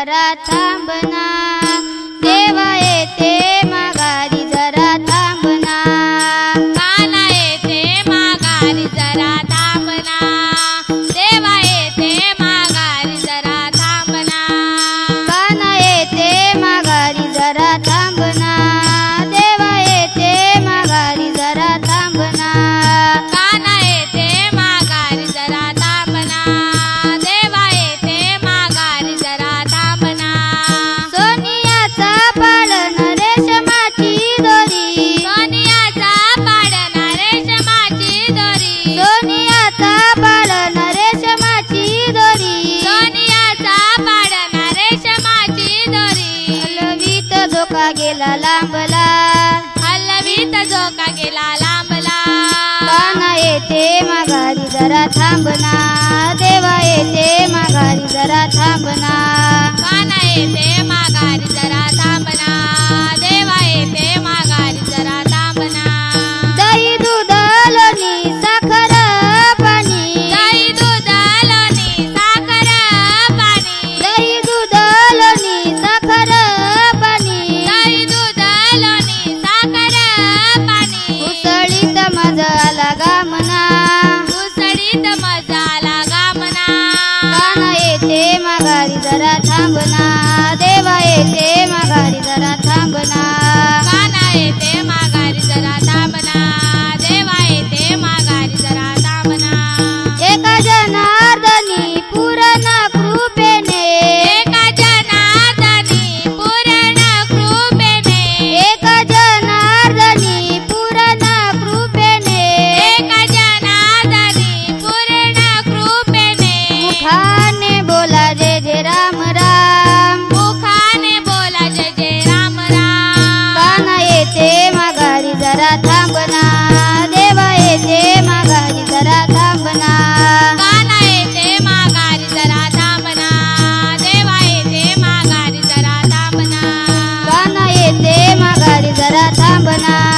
जरा थांबना. देवा येते माघारी जरा थांबना. काला येते माघारी जरा थांबना. देवा येते माघारी जरा थांबना. काला येते माघारी जरा थांब झोका गेला लांबला. हल्ला झोका गेला लांबला. येते माघारी जरा थांबना. दे गाडीत मजा लागा म्हणा येते माघारी जरा थांबना. देवा येते माघारी जरा थांबना. sana